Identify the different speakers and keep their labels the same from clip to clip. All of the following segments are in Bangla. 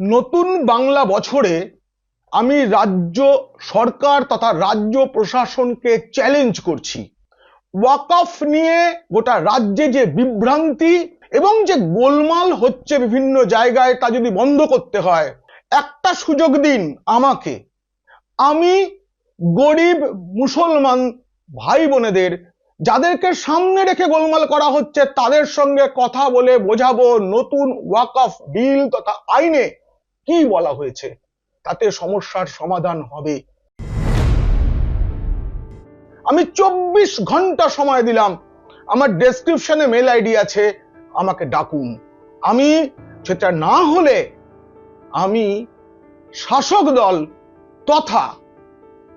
Speaker 1: নতুন বাংলা বছরে আমি রাজ্য সরকার তথা রাজ্য প্রশাসনকে চ্যালেঞ্জ করছি। ওয়াকফ নিয়ে গোটা রাজ্যে যে বিভ্রান্তি এবং যে গোলমাল হচ্ছে বিভিন্ন জায়গায় তা যদি বন্ধ করতে হয়, একটা সুযোগ দিন আমাকে। আমি গরিব মুসলমান ভাই বোনেদের যাদেরকে সামনে রেখে গোলমাল করা হচ্ছে, তাদের সঙ্গে কথা বলে বোঝাবো নতুন ওয়াকফ বিল তথা আইনে কি বলা হয়েছে? তাতে সমস্যার সমাধান হবে। আমি চব্বিশ ঘণ্টা সময় দিলাম। আমার ডেসক্রিপশনে মেল আইডি আছে। আমাকে ডাকুন। আমি, সেটা না হলে আমি শাসক দল তথা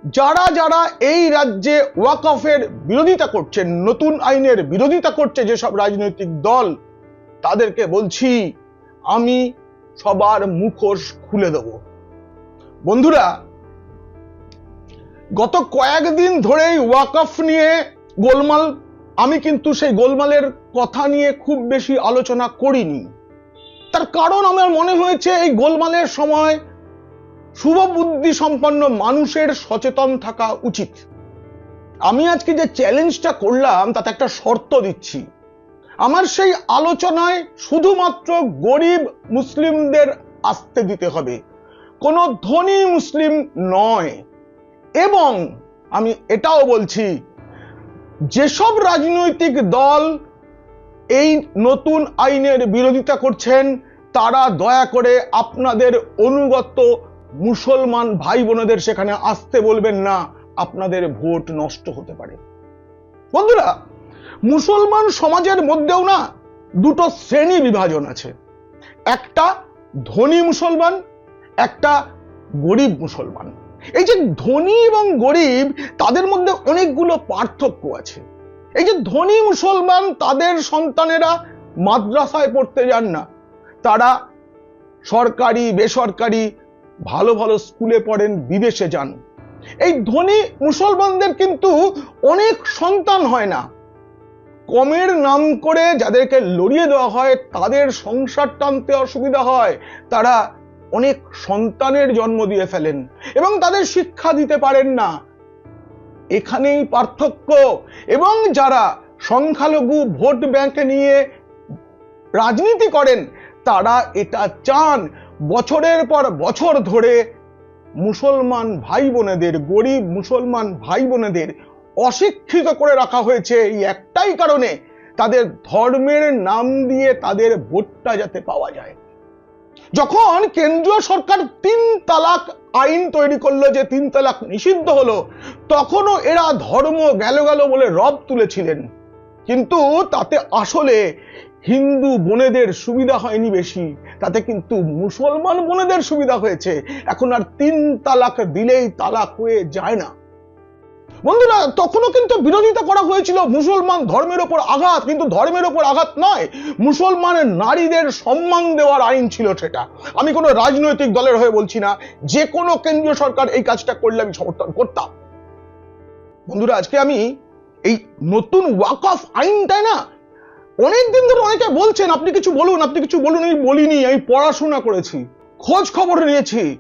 Speaker 1: যারা যারা এই রাজ্যে ওয়াকফের বিরোধিতা করছেন নতুন আইনের বিরোধিতা করছে যেসব রাজনৈতিক দল, তাদেরকে বলছি, আমি সবার মুখোশ খুলে দেব। বন্ধুরা, গত কয়েকদিন ধরেই ওয়াকফ নিয়ে গোলমাল, আমি কিন্তু সেই গোলমালের কথা নিয়ে খুব বেশি আলোচনা করিনি। তার কারণ আমার মনে হয়েছে, এই গোলমালের সময় শুভ বুদ্ধি সম্পন্ন মানুষের সচেতন থাকা উচিত। আমি আজকে যে চ্যালেঞ্জটা করলাম, তাতে একটা শর্ত দিচ্ছি। আমার সেই আলোচনায় শুধুমাত্র গরিব মুসলিমদের আসতে দিতে হবে। কোনো ধনী মুসলিম নয়। এবং আমি এটাও বলছি, যেসব রাজনৈতিক দল এই নতুন আইনের বিরোধিতা করছেন, তারা দয়া করে আপনাদের অনুগত মুসলমান ভাই বোনদের সেখানে আসতে বলবেন না। আপনাদের ভোট নষ্ট হতে পারে। বন্ধুরা মুসলমান সমাজের মধ্যেও না দুটো শ্রেণি বিভাজন আছে। একটা ধনী মুসলমান, একটা গরিব মুসলমান। এই যে ধনী এবং গরিব, তাদের মধ্যে অনেকগুলো পার্থক্য আছে। এই যে ধনী মুসলমান, তাদের সন্তানেরা মাদ্রাসায় পড়তে যান না। তারা সরকারি, বেসরকারি, ভালো ভালো স্কুলে পড়েন, বিদেশে যান। এই ধনী মুসলমানদের কিন্তু অনেক সন্তান হয় না। কমের নাম করে যাদেরকে লড়িয়ে দেওয়া হয়, তাদের সংসার টানতে অসুবিধা হয়। তারা অনেক সন্তানের জন্ম দিয়ে ফেলেন এবং তাদের শিক্ষা দিতে পারেন না। এখানেই পার্থক্য। এবং যারা সংখ্যালঘু ভোট ব্যাংক নিয়ে রাজনীতি করেন, তারা এটা চান। বছরের পর বছর ধরে মুসলমান ভাই বোনেদের গরিব মুসলমান ভাই বোনেদের অশিক্ষিত করে রাখা হয়েছে এই একটাই কারণে তাদের ধর্মের নাম দিয়ে তাদের ভোটটা যাতে পাওয়া যায়। যখন কেন্দ্রীয় সরকার তিন তালাক আইন তৈরি করল যে তিন তালাক নিষিদ্ধ হলো, তখনও এরা ধর্ম গেল গেল বলে রব তুলেছিলেন। কিন্তু তাতে আসলে হিন্দু বোনেদের সুবিধা হয়নি বেশি, তাতে কিন্তু মুসলমান বোনেদের সুবিধা হয়েছে। এখন আর তিন তালাক দিলেই তালাক হয়ে যায় না। বন্ধুরা, তখনও কিন্তু বিরোধিতা করা হয়েছিল। মুসলমান ধর্মের ওপর আঘাত, কিন্তু ধর্মের ওপর আঘাত নয়। মুসলমানের নারীদের সম্মান দেওয়ার আইন ছিল সেটা। আমি কোনো রাজনৈতিক দলের হয়ে বলছি না। যে কোনো কেন্দ্রীয় সরকার এই কাজটা করলে আমি সমর্থন করতাম। বন্ধুরা, আজকে আমি এই নতুন ওয়াক অফ আইনটাই না, অনেকদিন ধরে অনেকে বলছেন, আপনি কিছু বলুন, আপনি কিছু বলুন, আমি বলিনি, আমি পড়াশোনা করেছি। খোঁজ খবর নিয়েছি।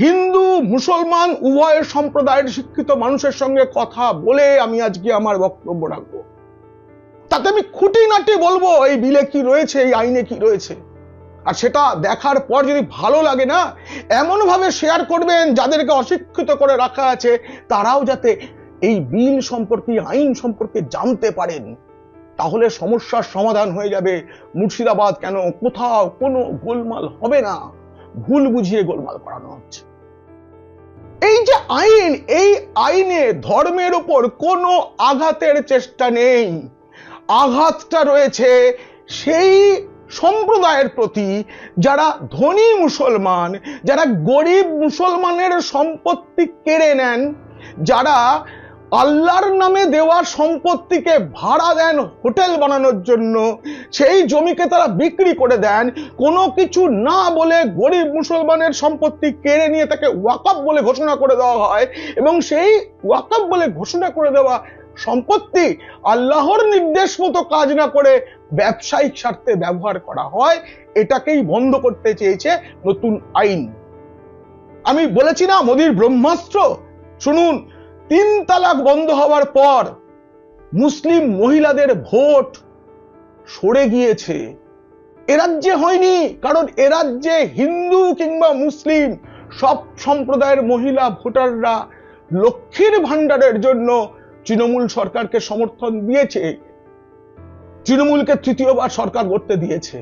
Speaker 1: হিন্দু, মুসলমান উভয় সম্প্রদায়ের শিক্ষিত মানুষের সঙ্গে কথা বলে আমি আজকে আমার বক্তব্য রাখব। তাতে আমি খুঁটিনাটি বলব, এই বিলে কি রয়েছে, এই আইনে কি রয়েছে। আর সেটা দেখার পর যদি ভালো লাগে না এমন ভাবে শেয়ার করবেন যাদেরকে অশিক্ষিত করে রাখা আছে, তারাও যাতে এই বিল সম্পর্কে, আইন সম্পর্কে জানতে পারেন। তাহলে সমস্যার সমাধান হয়ে যাবে। মুর্শিদাবাদ কেন, কোথাও কোনো গোলমাল হবে না। ভুল বুঝিয়ে গোলমাল করানো হচ্ছে। এই যে আইন, এই আইনে ধর্মের উপর কোনো আঘাতের চেষ্টা নেই। আঘাতটা রয়েছে সেই সম্প্রদায়ের প্রতি যারা ধনী মুসলমান, যারা গরিব মুসলমানের সম্পত্তি কেড়ে নেন, যারা আল্লাহর নামে দেওয়া সম্পত্তিকে ভাড়া দেন হোটেল বানানোর জন্য। সেই জমিকে তারা বিক্রি করে দেন। কোনো কিছু না বলে গরিব মুসলমানের সম্পত্তি কেড়ে নিয়ে তাকে ওয়াকাপ বলে ঘোষণা করে দেওয়া হয় এবং সেই ওয়াকাপ বলে ঘোষণা করে দেওয়া সম্পত্তি আল্লাহর নির্দেশ মতো কাজ না করে ব্যবসায়িক স্বার্থে ব্যবহার করা হয়। এটাকেই বন্ধ করতে চেয়েছে নতুন আইন। আমি বলেছি না মোদির ব্রহ্মাস্ত্র। শুনুন তিন তালাক বন্ধ হওয়ার পর মুসলিম মহিলাদের ভোট সরে গিয়েছে। এরাজ্যে হয়নি, কারণ এরাজ্যে হিন্দু কিংবা মুসলিম সব সম্প্রদায়ের মহিলা ভোটাররা লক্ষ্মীর ভাণ্ডারের জন্য তৃণমূল সরকারকে সমর্থন দিয়েছে। তৃণমূলকে তৃতীয়বার সরকার গড়তে দিয়েছে।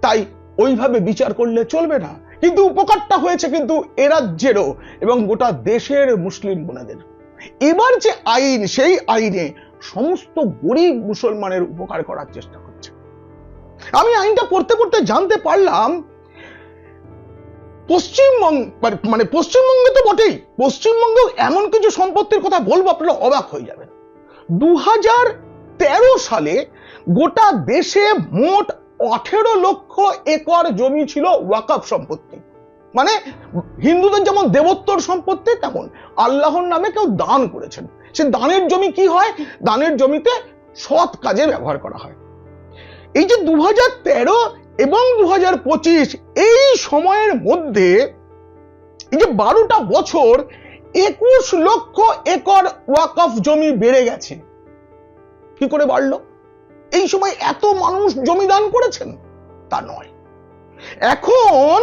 Speaker 1: তাই ওইভাবে বিচার করলে চলবে না। কিন্তু উপকারটা হয়েছে কিন্তু এ রাজ্যেরও এবং গোটা দেশের মুসলিম বোনেদের। এবার যে আইন, সেই আইনে সমস্ত গরিব মুসলমানের উপকার করার চেষ্টা করছে আমি আইনটা পড়তে পড়তে জানতে পারলাম, পশ্চিমবঙ্গ মানে পশ্চিমবঙ্গে তো বটেই। পশ্চিমবঙ্গেও এমন কিছু সম্পত্তির কথা বলব, আপনারা অবাক হয়ে যাবেন। দু তেরো সালে গোটা দেশে মোট আঠেরো লক্ষ একর জমি ছিল ওয়াকাফ সম্পত্তি। মানে হিন্দুদের যেমন দেবোত্তর সম্পত্তি, তেমন আল্লাহর নামে কেউ দান করেছেন। সে দানের জমি কি হয়? দানের জমিতে সৎ কাজে ব্যবহার করা হয়। এই যে দু এবং দু হাজার পঁচিশ, এই সময়ের মধ্যে এই যে বারোটা বছর একুশ লক্ষ একর ওয়াকফ জমি বেড়ে গেছে। কি করে বাড়লো? এই সময় এত মানুষ জমি দান করেছেন? তা নয়। এখন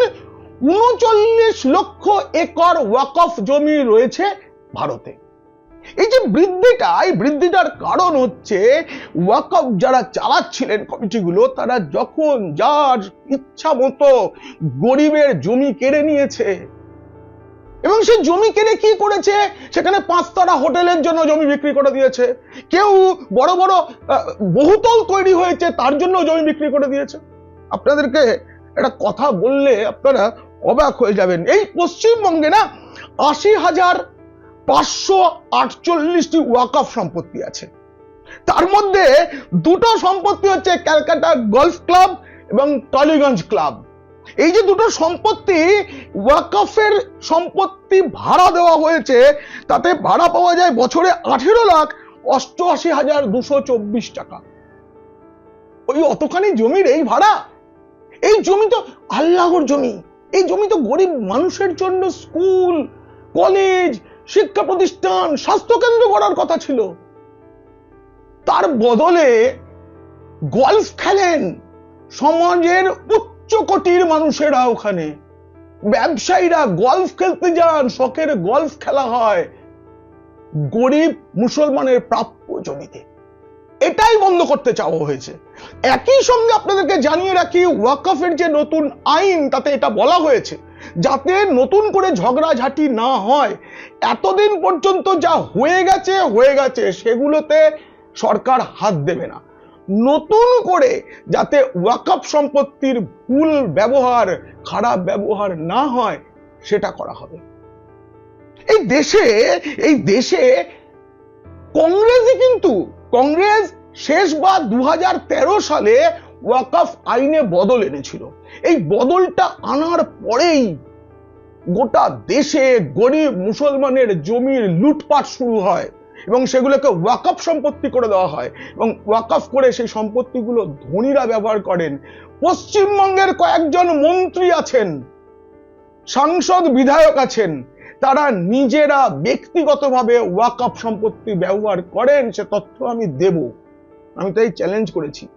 Speaker 1: উনচল্লিশ লক্ষ একর ওয়াকফ জমি রয়েছে ভারতে। এই যে বৃদ্ধিটা, এই বৃদ্ধিটার কারণ হচ্ছে ওয়াকফ যারা চালাচ্ছিলেন কমিটিগুলো, তারা যখন যার ইচ্ছা মতো গরিবের জমি কেড়ে নিয়েছে এবং সে জমি কেড়ে কি করেছে? সেখানে পাঁচতারা হোটেলের জন্য জমি বিক্রি করে দিয়েছে। কেউ বড় বড় বহুতল তৈরি হয়েছে, তার জন্য জমি বিক্রি করে দিয়েছে। আপনাদেরকে একটা কথা বললে আপনারা অবাক হয়ে যাবেন। এই পশ্চিমবঙ্গে না আশি হাজার পাঁচশো আটচল্লিশটি ওয়াকফ সম্পত্তি আছে। তার মধ্যে দুটো সম্পত্তি হচ্ছে ক্যালকাটা গলফ ক্লাব এবং টলিগঞ্জ ক্লাব। এই যে দুটো সম্পত্তি, ওয়াকফের সম্পত্তি ভাড়া দেওয়া হয়েছে, তাতে ভাড়া পাওয়া যায় বছরে আঠেরো লাখ অষ্টআশি হাজার দুশো চব্বিশ টাকা। ওই অতখানি জমির এই ভাড়া? এই জমি তো আল্লাহর জমি। এই জমি তো গরিব মানুষের জন্য স্কুল, কলেজ, শিক্ষা প্রতিষ্ঠান, স্বাস্থ্যকেন্দ্র করার কথা ছিল। তার বদলে গলফ খেলেন সমাজের উচ্চ কোটির মানুষেরা ওখানে। ব্যবসায়ীরা গলফ খেলতে যান, শখের গলফ খেলা হয়। গরিব মুসলমানের প্রাপ্য জমিতে। এটাই বন্ধ করতে চাওয়া হয়েছে। একই সঙ্গে আপনাদেরকে জানিয়ে রাখি, ওয়াকফের যে নতুন আইন, তাতে এটা বলা হয়েছে, যাতে নতুন করে ঝগড়াঝাটি না হয়। এতদিন পর্যন্ত যা হয়ে গেছে হয়ে গেছে, সেগুলোতে সরকার হাত দেবে না। নতুন করে যাতে ওয়াকফ সম্পত্তির ভুল ব্যবহার, খারাপ ব্যবহার না হয়, সেটা করা হবে। এই দেশে এই দেশে কংগ্রেসই কিন্তু, কংগ্রেস শেষবার দু হাজার তেরো সালে ওয়াকফ আইনে বদল এনেছিল। এই বদলটা আনার পরেই গোটা দেশে গরিব মুসলমানের জমির লুটপাট শুরু হয়। এবং সেগুলোকে ওয়াকফ সম্পত্তি করে দেওয়া হয় এবং ওয়াকফ করে সেই সম্পত্তিগুলো ধনীরা ব্যবহার করেন। পশ্চিমবঙ্গের কয়েকজন মন্ত্রী আছেন, সাংসদ বিধায়ক আছেন, তারা নিজেরা ব্যক্তিগতভাবে ওয়াকফ সম্পত্তি ব্যবহার করেন, সে তথ্য আমি দেব। আমি তাই চ্যালেঞ্জ করেছি।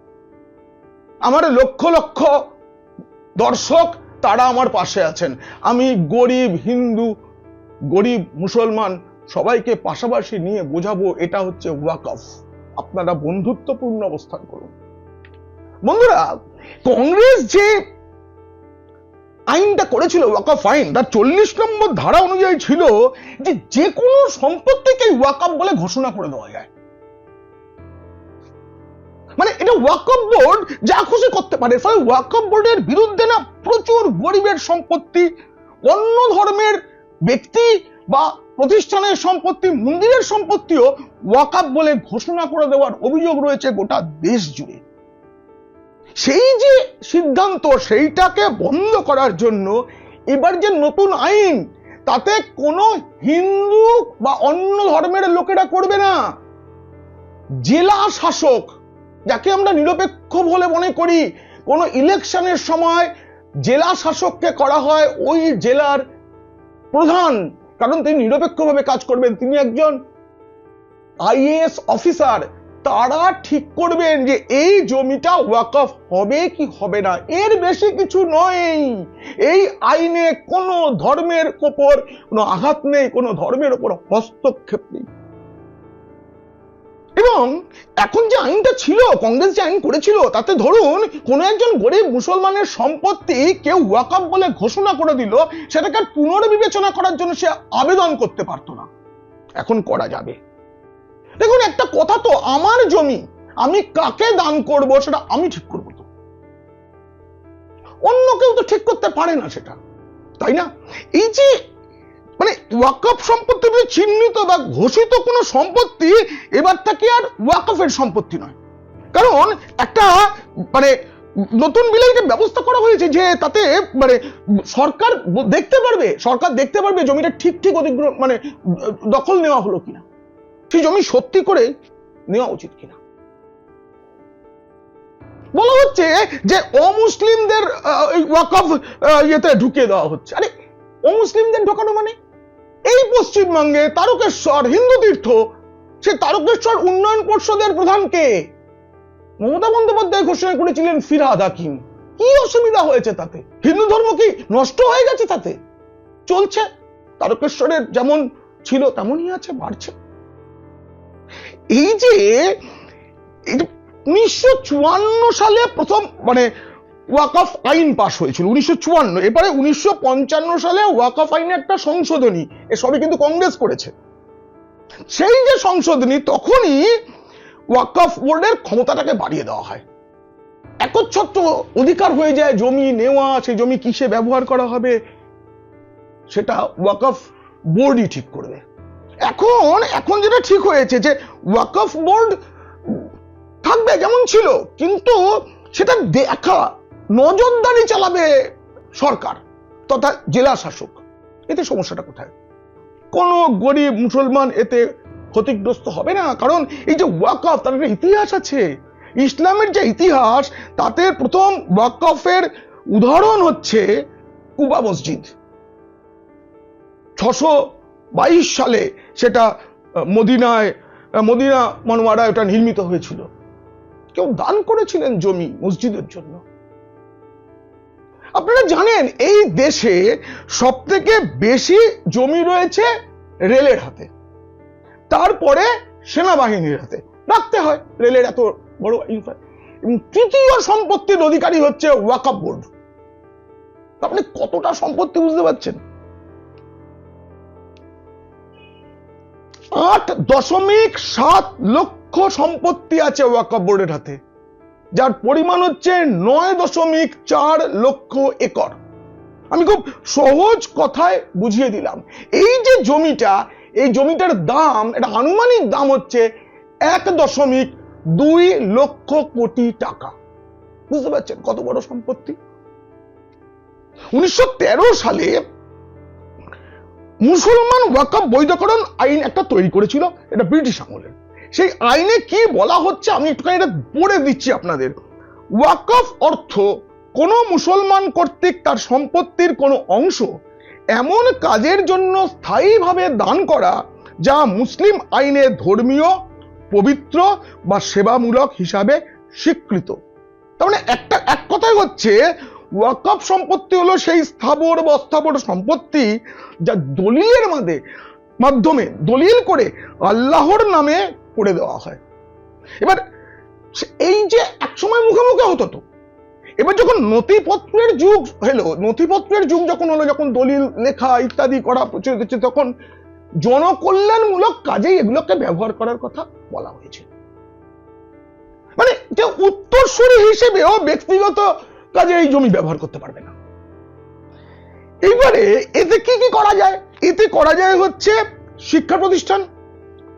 Speaker 1: আমার লক্ষ লক্ষ দর্শক তারা আমার পাশে আছেন। আমি গরিব, হিন্দু, গরিব, মুসলমান সবাইকে পাশাপাশি নিয়ে বোঝাবো এটা হচ্ছে ওয়াকফ আপনারা বন্ধুত্বপূর্ণ অবস্থান করুন। বন্ধুরা, কংগ্রেস যে আইনটা করেছিল ওয়াকফ আইন, তার চল্লিশ নম্বর ধারা অনুযায়ী ছিল যে যে কোনো সম্পত্তিকে ওয়াকফ বলে ঘোষণা করে দেওয়া যায়। মানে এটা ওয়াকফ বোর্ড যা খুশি করতে পারে, ফলে ওয়াকফ বোর্ডের বিরুদ্ধে না প্রচুর গরিবের সম্পত্তি, অন্য ধর্মের ব্যক্তি বা প্রতিষ্ঠানের সম্পত্তি, মন্দিরের সম্পত্তিও ওয়াকফ বলে ঘোষণা করে দেওয়ার অভিযোগ রয়েছে গোটা দেশ জুড়ে। সেই যে সিদ্ধান্ত, সেইটাকে বন্ধ করার জন্য এবার যে নতুন আইন, তাতে কোনো হিন্দু বা অন্য ধর্মের লোকেরা করবে না। জেলা শাসক, যাকে আমরা নিরপেক্ষ বলে মনে করি, কোনো ইলেকশনের সময় জেলা শাসককে করা হয় ওই জেলার প্রধান। কারণ তিনি নিরপেক্ষভাবে কাজ করবেন। তিনি একজন আইএএস অফিসার। তারা ঠিক করবেন যে এই জমিটা ওয়াকফ হবে কি হবে না। এর বেশি কিছু নয়। এই আইনে কোনো ধর্মের ওপর কোনো আঘাত নেই, কোনো ধর্মের ওপর হস্তক্ষেপ নেই। এবং এখন যে আইনটা ছিল, কংগ্রেস যে আইন করেছিল, তাতে ধরুন কোনো একজন গরিব মুসলমানের সম্পত্তি কেউ ওয়াকফ বলে ঘোষণা করে দিল, সেটাকে পুনর্বিবেচনা করার জন্য সে আবেদন করতে পারতো না। এখন করা যাবে। দেখুন, একটা কথা তো আমার জমি, আমি কাকে দান করব সেটা আমি ঠিক করব তো। অন্য কেউ তো ঠিক করতে পারে না সেটা, তাই না? এই যে মানে ওয়াকফ সম্পত্তি চিহ্নিত বা ঘোষিত কোনো সম্পত্তি এবার থেকে আর ওয়াকফের সম্পত্তি নয়? কারণ একটা মানে নতুন বিলে এটা ব্যবস্থা করা হয়েছে যে তাতে মানে সরকার দেখতে পারবে, সরকার দেখতে পারবে জমিটা ঠিক ঠিক অধিগ্রহণ মানে দখল নেওয়া হলো কিনা। সেই জমি সত্যি করে নেওয়া উচিত কিনা। বলা হচ্ছে যে অমুসলিমদের ওয়াকফ ইয়েতে ঢুকিয়ে দেওয়া হচ্ছে। আরে, অমুসলিমদের ঢোকানো মানে? এই পশ্চিমবঙ্গে তারকেশ্বর হিন্দু তীর্থ, সে তারকেশ্বর উন্নয়ন পর্ষদের প্রধান কে? মমতা বন্দ্যোপাধ্যায় ঘোষণা করেছিলেন ফিরহাদ হাকিম। কি অসুবিধা হয়েছে তাতে? হিন্দু ধর্ম কি নষ্ট হয়ে গেছে তাতে? চলছে। তারকেশ্বরের যেমন ছিল, তেমনই আছে, বাড়ছে। এই যে উনিশশো চুয়ান্ন সালে প্রথম মানে ওয়াকফ আইন পাশ হয়েছিল, উনিশশো চুয়ান্ন। এবারে উনিশশো পঞ্চান্ন সালে ওয়াকফ আইনে একটা সংশোধনী এসবই কিন্তু কংগ্রেস করেছে। সেই যে সংশোধনী, তখনই ওয়াকফ বোর্ডের ক্ষমতাটাকে বাড়িয়ে দেওয়া হয়। একচ্ছত্র অধিকার হয়ে যায়, জমি নেওয়া, সেই জমি কিসে ব্যবহার করা হবে? সেটা ওয়াকফ বোর্ডই ঠিক করবে। এখন এখন যেটা ঠিক হয়েছে যে ওয়াকফ বোর্ড থাকবে যেমন ছিল, কিন্তু সেটা দেখা নজরদারি চালাবে সরকার তথা জেলা শাসক। এতে সমস্যাটা কোথায়? কোন গরিব মুসলমান এতে ক্ষতিগ্রস্ত হবে না। কারণ এই যে ওয়াকফ, তার একটা ইতিহাস আছে। ইসলামের যে ইতিহাস, তাতে প্রথম ওয়াকফের উদাহরণ হচ্ছে কুবা মসজিদ। ছশো বাইশ সালে সেটা, মদিনায়, মদিনা মনোয়ারা ওটা নির্মিত হয়েছিল। কেউ দান করেছিলেন জমি মসজিদের জন্য। আপনারা জানেন, এই দেশে সব থেকে বেশি জমি রয়েছে রেলের হাতে। তারপরে সেনাবাহিনীর হাতে। রাখতে হয়, রেলের এত বড় ইনফ্রা- এবং তৃতীয় সম্পত্তির অধিকারী হচ্ছে ওয়াকাপ বোর্ড। আপনি কতটা সম্পত্তি বুঝতে পারছেন? আট দশমিক সাত লক্ষ সম্পত্তি আছে ওয়াকফ বোর্ডের হাতে। যার পরিমাণ হচ্ছে নয় দশমিক চার লক্ষ একর। আমি খুব সহজ কথায় বুঝিয়ে দিলাম। এই যে জমিটা, এই জমিটার দাম, এটা আনুমানিক দাম হচ্ছে এক দশমিক দুই লক্ষ কোটি টাকা। বুঝতে পারছেন কত বড় সম্পত্তি? উনিশশো তেরো সালে মুসলমান ওয়াকফ বৈধকরণ আইন একটা তৈরি করেছিল, এটা ব্রিটিশ আমলের। সেই আইনে কি বলা হচ্ছে আমি একটুখানি এটা পড়ে দিচ্ছি আপনাদের। ওয়াকফ অর্থ, কোনো মুসলমান কর্তৃক তার সম্পত্তির কোনো অংশ এমন কাজের জন্য স্থায়ীভাবে দান করা যা মুসলিম আইনে ধর্মীয়, পবিত্র বা সেবামূলক হিসাবে স্বীকৃত। তার মানে একটা, এক কথাই হচ্ছে ওয়াকফ সম্পত্তি হলো সেই স্থাবর বা অস্থাবর সম্পত্তি যা দলিলের মাঝে মাধ্যমে, দলিল করে আল্লাহর নামে করে দেওয়া হয়। এবার এই যে একসময় মুখে মুখে হতো তো, এবার যখন নথিপত্রের যুগ হলো নথিপত্রের যুগ যখন হলো, যখন দলিল লেখা ইত্যাদি করা প্রচলিত হচ্ছে, তখন জনকল্যাণমূলক কাজেই এগুলোকে ব্যবহার করার কথা বলা হয়েছে। মানে যে উত্তরসূরি হিসেবেও ব্যক্তিগত কাজে এই জমি ব্যবহার করতে পারবে না। এইবারে এতে কি কি করা যায়? এতে করা যায় হচ্ছে শিক্ষা প্রতিষ্ঠান,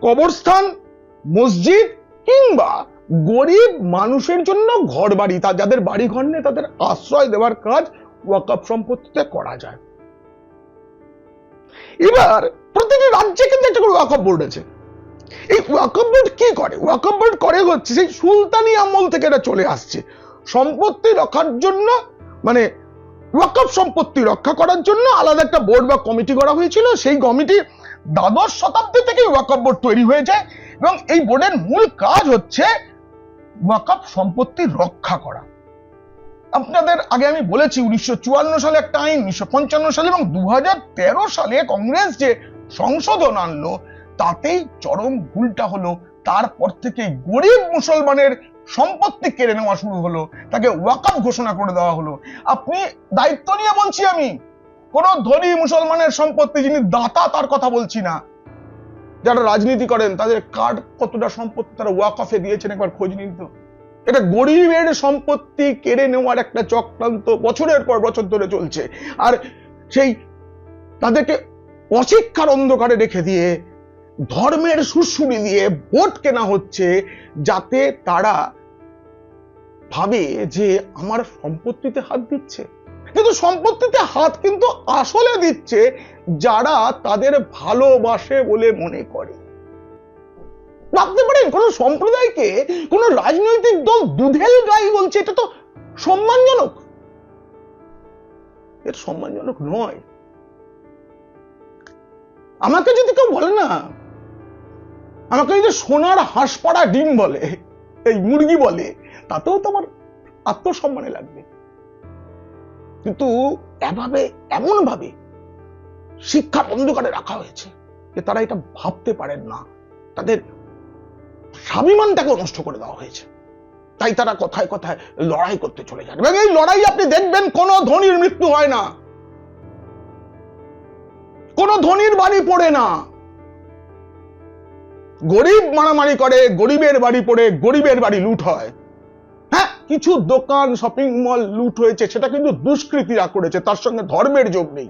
Speaker 1: কবরস্থান মসজিদ কিংবা গরিব মানুষের জন্য ঘর বাড়ি তা যাদের বাড়ি ঘর নেই, তাদের আশ্রয় দেওয়ার কাজ ওয়াকফ সম্পত্তিতে করা যায়। এবার প্রতিটি রাজ্যে কিন্তু একটা করে ওয়াকফ বোর্ড আছে। এই ওয়াকফ বোর্ড কি করে? ওয়াকফ বোর্ড করে হচ্ছে সেই সুলতানি আমল থেকে এটা চলে আসছে। সম্পত্তি রক্ষার জন্য মানে ওয়াকফ সম্পত্তি রক্ষা করার জন্য আলাদা একটা বোর্ড বা কমিটি করা হয়েছিল। সেই কমিটি দ্বাদশ শতাব্দী থেকে ওয়াকফ বোর্ড তৈরি হয়ে যায়। এবং এই বোর্ডের মূল কাজ হচ্ছে ওয়াকফ সম্পত্তি রক্ষা করা। আপনাদের আগে আমি বলেছি উনিশশো চুয়ান্ন সালে একটা আইন, উনিশশো পঞ্চান্ন সালে এবং দু হাজার তেরো সালে কংগ্রেস যে সংশোধন আনলো, তাতেই চরম ভুলটা হলো। তারপর থেকে গরিব মুসলমানের সম্পত্তি কেড়ে নেওয়া শুরু হলো। তাকে ওয়াকাফ ঘোষণা করে দেওয়া হলো। আপনি দায়িত্ব নিয়ে বলছি আমি, কোন ধনী মুসলমানের সম্পত্তি যিনি দাতা তার কথা বলছি না। যারা রাজনীতি করেন, তাদের কার কতটা সম্পত্তি তারা ওয়াকফে দিয়েছেন একবার খোঁজ নিন তো। এটা গরিবের সম্পত্তি কেড়ে নেওয়ার একটা চক্রান্ত, বছরের পর বছর ধরে চলছে। আর সেই তাদেরকে অশিক্ষার অন্ধকারে রেখে দিয়ে, ধর্মের সুরসুরি দিয়ে ভোট কেনা হচ্ছে, যাতে তারা ভাবে যে আমার সম্পত্তিতে হাত দিচ্ছে। কিন্তু সম্পত্তিতে হাত কিন্তু আসলে দিচ্ছে যারা তাদের ভালোবাসে বলে মনে করে। ভাবতে পারেন, কোন সম্প্রদায়কে কোন রাজনৈতিক দল দুধেল গাই বলছে, এটা তো সম্মানজনক। এর সম্মানজনক নয়। আমাকে যদি কেউ বলে না, আমাকে যদি সোনার হাঁস পাড়া ডিম বলে, এই মুরগি বলে, তাতেও তো আমার আত্মসম্মানে লাগবে। কিন্তু এভাবে এমন ভাবে শিক্ষা বন্ধ করে রাখা হয়েছে যে তারা এটা ভাবতে পারেন না। তাদের স্বাভিমানটাকে নষ্ট করে দেওয়া হয়েছে। তাই তারা কথায় কথায় লড়াই করতে চলে যান। এবং এই লড়াই আপনি দেখবেন, কোন ধনির মৃত্যু হয় না। কোন ধনির বাড়ি পড়ে না। গরিব মারামারি করে, গরিবের বাড়ি পড়ে, গরিবের বাড়ি লুট হয়। হ্যাঁ কিছু দোকান শপিং মল লুট হয়েছে, সেটা কিন্তু দুষ্কৃতীরা করেছে, তার সঙ্গে ধর্মের যোগ নেই।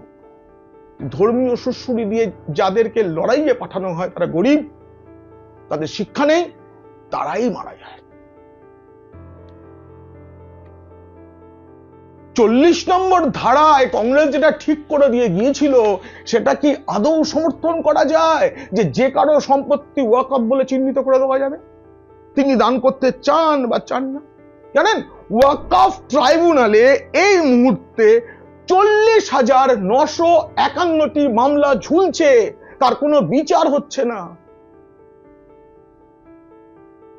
Speaker 1: ধর্মীয় সুশুরি দিয়ে যাদেরকে লড়াইয়ে পাঠানো হয়, তারা গরিব, তাদের শিক্ষা নেই, তারাই মারা যায়। চল্লিশ নম্বর ধারায় কংগ্রেস যেটা ঠিক করে দিয়ে গিয়েছিল, সেটা কি আদৌ সমর্থন করা যায়? যে যে কারও সম্পত্তি ওয়াকআপ বলে চিহ্নিত করে দেওয়া যাবে? তিনি দান করতে চান বা চান না? জানেন? ওয়াকফ ট্রাইব্যুনালে এই মুহূর্তে চল্লিশ হাজার নশো একান্নটি মামলা ঝুলছে। তার কোনো বিচার হচ্ছে না।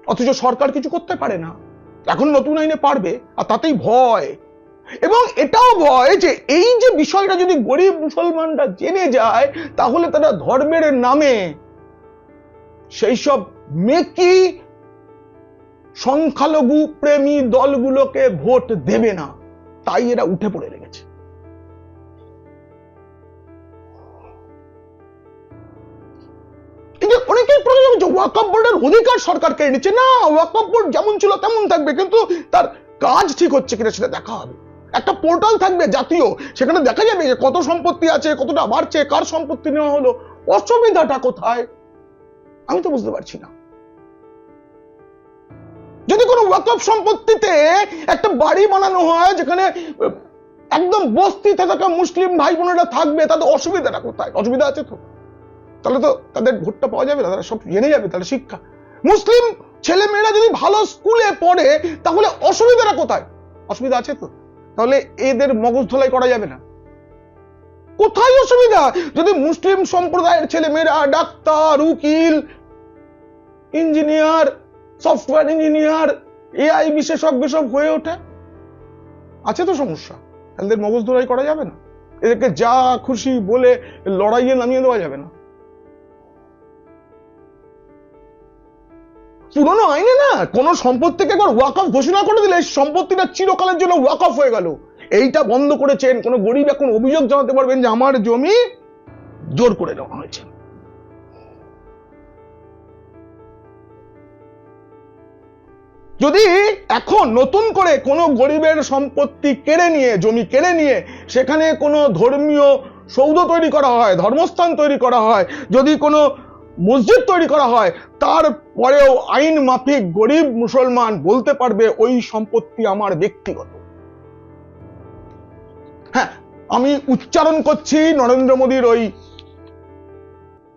Speaker 1: অথচ সরকার কিছু করতে পারে না। এখন নতুন আইনে পারবে, আর তাতেই ভয়। এবং এটাও ভয় যে এই যে বিষয়টা যদি গরিব মুসলমানরা জেনে যায়, তাহলে তারা ধর্মের নামে সেই সব মেকি সংখ্যালঘু প্রেমী দলগুলোকে ভোট দেবে না। তাই এরা উঠে পড়ে লেগেছে। অধিকার সরকার কেড়ে নিচ্ছে না, ওয়াকফ বোর্ড যেমন ছিল তেমন থাকবে, কিন্তু তার কাজ ঠিক হচ্ছে কিনা সেটা দেখা হবে। একটা পোর্টাল থাকবে জাতীয়, সেখানে দেখা যাবে যে কত সম্পত্তি আছে, কতটা বাড়ছে, কার সম্পত্তি নেওয়া হলো, অসুবিধাটা কোথায়? আমি তো বুঝতে পারছি না। যদি কোনো ওয়াকফ সম্পত্তিতে একটা বাড়ি বানানো হয় যেখানে একদম বস্তিতে থাকা মুসলিম ভাই বোনেরা থাকবে, তাদের অসুবিধাটা কোথায়? অসুবিধা আছে তো? তাহলে তো তাদের ভোটটা পাওয়া যাবে না, তারা সব জেনে যাবে, তাহলে শিক্ষা। মুসলিম ছেলে মেয়েরা যদি ভালো স্কুলে পড়ে, তাহলে অসুবিধাটা কোথায়? অসুবিধা আছে তো? তাহলে এদের মগজ ধোলাই করা যাবে না। কোথায় অসুবিধা? যদি মুসলিম সম্প্রদায়ের ছেলে মেয়েরা ডাক্তার, উকিল, ইঞ্জিনিয়ার সফটওয়্যার ইঞ্জিনিয়ার, এআই বিশেষজ্ঞ সব হয়ে ওঠে। আছে তো সমস্যা? এদের মগজ ধোলাই করা যাবে না? এদেরকে যা খুশি বলে লড়াইয়ে নামিয়ে দেওয়া যাবে না। পুরনো আইনে না, কোন সম্পত্তিকে একবার ওয়াকফ ঘোষণা করে দিলে সম্পত্তিটা চিরকালের জন্য ওয়াকফ হয়ে গেল। এইটা বন্ধ করেছেন কোন গরিব এখন অভিযোগ জানাতে পারবেন যে আমার জমি জোর করে নেওয়া হয়েছে। যদি এখন নতুন করে কোনো গরিবের সম্পত্তি কেড়ে নিয়ে, জমি কেড়ে নিয়ে সেখানে কোনো ধর্মীয় সৌধ তৈরি করা হয়, ধর্মস্থান তৈরি করা হয়, যদি কোনো মসজিদ তৈরি করা হয় তারপরেও আইন মাফিক গরিব মুসলমান বলতে পারবে, ওই সম্পত্তি আমার ব্যক্তিগত। হ্যাঁ আমি উচ্চারণ করছি নরেন্দ্র মোদীর ওই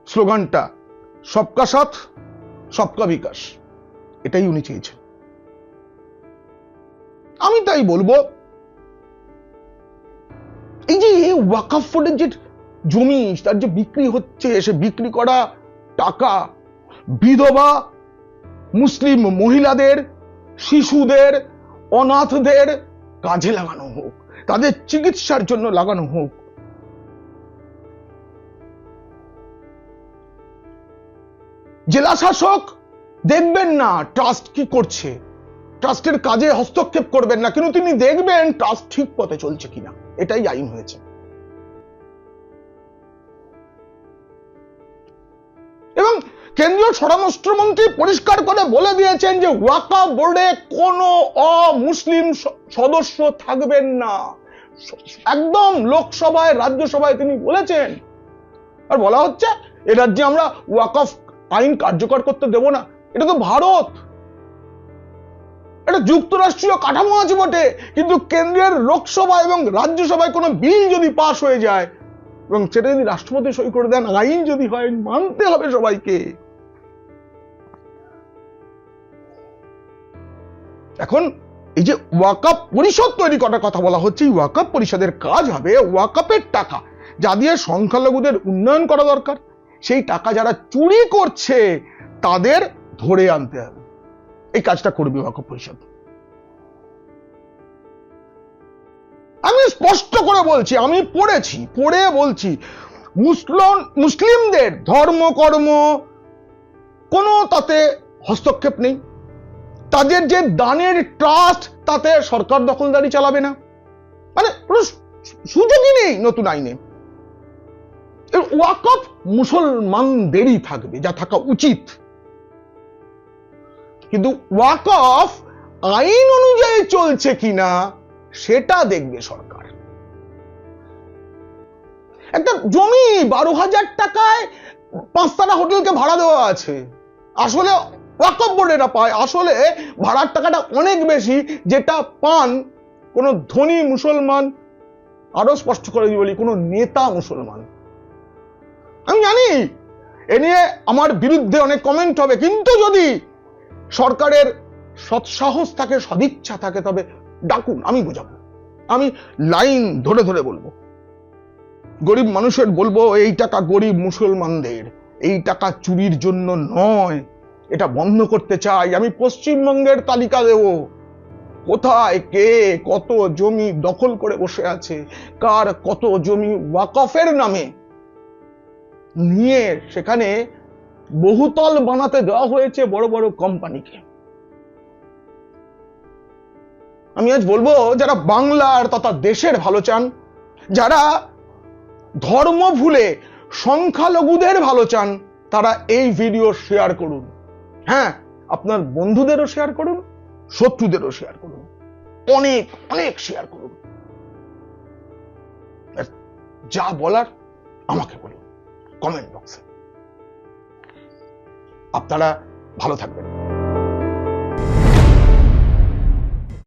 Speaker 1: স্লোগানটা, সবকা সাথ, সবকা বিকাশ। এটাই উনি চেয়েছেন। আমি তাই বলব। এই যে ওয়াকাফ বোর্ডের যে জমি, তার যে বিক্রি হচ্ছে, সে বিক্রি করা টাকা বিধবা, মুসলিম মহিলাদের, শিশুদের, অনাথদের কাজে লাগানো হোক, তাদের চিকিৎসার জন্য লাগানো হোক। জেলা শাসক দেখবেন না ট্রাস্ট কি করছে? ট্রাস্টের কাজে হস্তক্ষেপ করবেন না, কিন্তু তিনি দেখবেন ট্রাস্ট ঠিক পথে চলছে কিনা। এটাই আইন হয়েছে। এবং কেন্দ্রীয় স্বরাষ্ট্রমন্ত্রী পরিষ্কার করে বলে দিয়েছেন যে ওয়াকা বোর্ডে কোনো অমুসলিম সদস্য থাকবেন না। একদম লোকসভায়, রাজ্যসভায় তিনি বলেছেন। আর বলা হচ্ছে, এ রাজ্যে আমরা ওয়াকফ আইন কার্যকর করতে দেব না। এটা তো ভারত। এটা যুক্তরাষ্ট্রীয় কাঠামো আছে বটে, কিন্তু কেন্দ্রের লোকসভা এবং রাজ্যসভায় কোনো বিল যদি পাশ হয়ে যায়, এবং সেটা যদি রাষ্ট্রপতি সই করে দেন, আইন যদি হয়, মানতে হবে সবাইকে। এখন এই যে ওয়াকাপ পরিষদ তৈরি করার কথা বলা হচ্ছে, এই ওয়াকাপ পরিষদের কাজ হবে ওয়াকাপের টাকা, যা দিয়ে সংখ্যালঘুদের উন্নয়ন করা দরকার। সেই টাকা যারা চুরি করছে, তাদের ধরে আনতে হবে। এই কাজটা করবে ওয়াকফ পরিষদ আমি স্পষ্ট করে বলছি, আমি পড়েছি, পড়ে বলছি মুসলমান মুসলিমদের ধর্মকর্ম কোনো তাতে হস্তক্ষেপ নেই। তাদের যে দানের ট্রাস্ট, তাতে সরকার দখলদারি চালাবে না। মানে সুযোগই নেই নতুন আইনে। ওয়াকফ মুসলমানদেরই থাকবে, যা থাকা উচিত। কিন্তু ওয়াকফ আইন অনুযায়ী চলছে কিনা, সেটা দেখবে সরকার। একটা জমি বারো হাজার টাকায় পাঁচতারা হোটেলকে ভাড়া দেওয়া আছে। আসলে ওয়াকফ বোর্ডেরা পায়। আসলে ভাড়ার টাকাটা অনেক বেশি, যেটা পান কোনো ধনী মুসলমান আরও স্পষ্ট করে বলি, কোনো নেতা মুসলমান। আমি জানি, এ নিয়ে আমার বিরুদ্ধে অনেক কমেন্ট হবে, কিন্তু যদি সরকারের সৎসাহস থাকে, সদিচ্ছা থাকে, তবে ডাকুন, আমি বোঝাবো। আমি লাইন ধরে ধরে বলব। গরিব মানুষের বলব, এই টাকা গরিব মুসলমানদের, এই টাকা চুরির জন্য নয়, এটা বন্ধ করতে চাই, আমি পশ্চিমবঙ্গের তালিকা দেব। কোথায়, কে, কত জমি দখল করে বসে আছে, কার কত জমি ওয়াকফের নামে? নিয়ে সেখানে বহুতল বানাতে দেওয়া হয়েছে বড় বড় কোম্পানিকে আমি আজ বলব, যারা বাংলার তথা দেশের ভালো চান, যারা ধর্ম ভুলে সংখ্যালঘুদের ভালো চান, তারা এই ভিডিও শেয়ার করুন। হ্যাঁ আপনার বন্ধুদেরও শেয়ার করুন, শত্রুদেরও শেয়ার করুন। অনেক অনেক শেয়ার করুন। যা বলার আমাকে বলুন কমেন্ট বক্সে আপনারা ভালো থাকবেন।